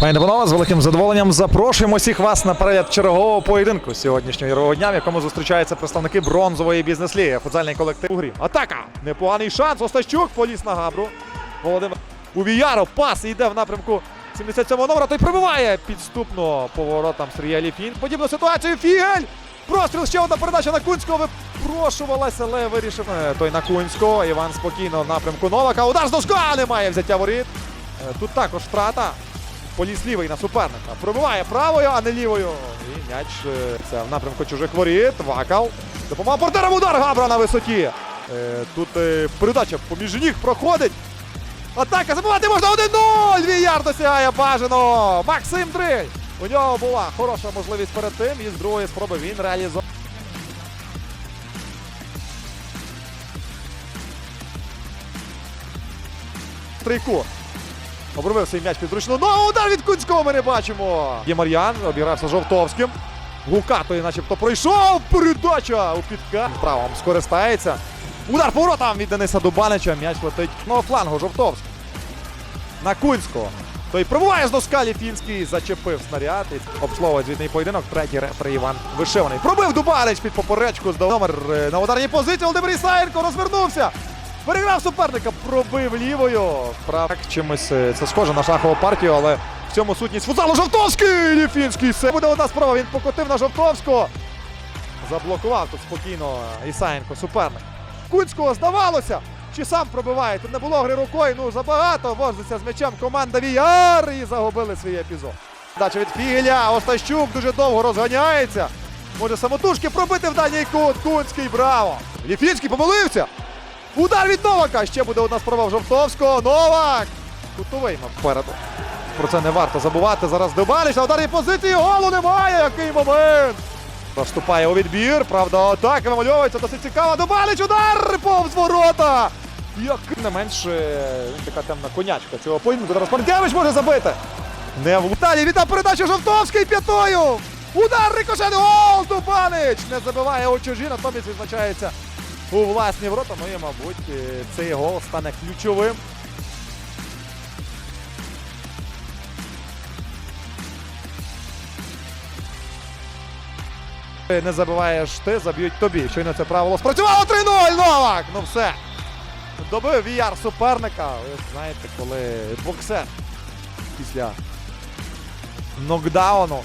Пані та панове, з великим задоволенням запрошуємо всіх вас на перегляд чергового поєдинку сьогоднішнього ігрового дня, в якому зустрічаються представники бронзової бізнес-ліги, футзальний колектив у грі. Атака! Непоганий шанс. Остащук поліз на габру. Володимир Увіяров. Пас йде в напрямку 77-го номера. Той пробиває підступно поворотом Сергія Ліфін. Подібну ситуацію. Фігель! Простріл ще одна передача на Кунського. Випрошувалася, але вирішив е, той на Кунського. Іван спокійно в напрямку Новака. Удар з доска немає взяття воріт. Е, Тут також втрата. Поліз лівий на суперника. Пробиває правою, а не лівою. І м'яч е, це в напрямку чужих воріт. Вакал. Допомагає портерам удар Габра на висоті. Е, Тут е, передача поміж ніг проходить. Атака забивати можна 1-0! Віяр досягає бажано. Максим Дриль. У нього була хороша можливість перед тим. І з другої спроби він реалізував. Стрийко. Обробив свій м'яч підручно. Ну, удар від Кунського ми не бачимо. Є Мар'ян, обігрався Жовтовським. Лука той начебто пройшов. Передача у підка. Правом скористається. Удар поворотом від Дениса Дубанича. М'яч летить на флангу Жовтовський. На Кунського. Той пробуває з доска Ліфінський, зачепив снаряд. І обслуговує звітний поєдинок. Третій рефері Іван Вишиваний. Пробив Дубанич під поперечку. Здав номер е, на ударній позиції. Володимир Ісаєнко розвернувся. Переграв суперника, пробив лівою. Прав чимось е, це схоже на шахову партію, але в цьому сутність футзалу Жовтовський! Ліфінський це буде одна справа. Він покотив на Жовтовського. Заблокував тут спокійно Ісаєнко суперник. Кунського здавалося. Чи сам пробиває? Тут не було гри рукою. Ну забагато возиться з м'ячем команда Віяр і загубили свій епізод. Дача від Фігеля. Остащук дуже довго розганяється. Може самотужки пробити в дальній кут. Кунський, браво! Ліфінський помилився. Удар від Новака. Ще буде одна спроба в Жовтовського. Новак! Кутовий попереду. Про це не варто забувати. Зараз Дубаліч на ударній позиції. Голу немає. Який момент! Наступає у відбір. Правда, атака вимальовується. Досить цікаво. Дубаліч удар повз ворота. Як не менш, е, така темна конячка цього поєдинку. Зараз Пардявич може забити. Не в Далі віта передача Жовтовський п'ятою. Удар рикошет. Гол! Дубанич! Не забиває у чужі, натомість відзначається у власні ворота. Ну і, мабуть, е, цей гол стане ключовим. Не забиваєш ти, заб'ють тобі. Щойно це правило спрацювало 3-0! Новак! Ну все. Добив віяр суперника. Ви знаєте, коли боксер після нокдауну.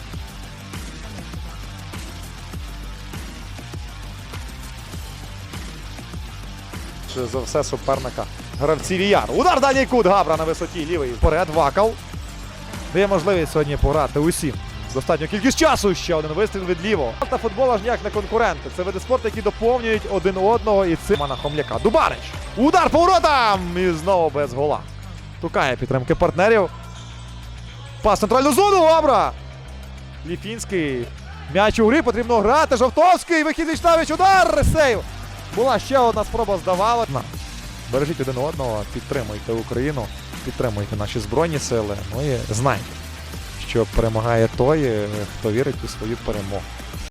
За все суперника. Гравці віяр. Удар дальній кут Габра на висоті лівий. Вперед Вакал. Дає можливість сьогодні пограти усім. З достатньою кількість часу ще один вистріл від лівого. Та футбол аж ніяк не конкуренти. Це види спорту, які доповнюють один одного і цим на Хомляка. Дубарич. Удар по воротам! І знову без гола. Тукає підтримки партнерів. Пас центральну зону. Габра. Ліфінський. М'яч у грі потрібно грати. Жовтовський. Вихід Вічнавич. Удар. Сейв. Була ще одна спроба здавала. Бережіть один одного, підтримуйте Україну, підтримуйте наші Збройні сили. Ну і знайте, що перемагає той, е, хто вірить у свою перемогу.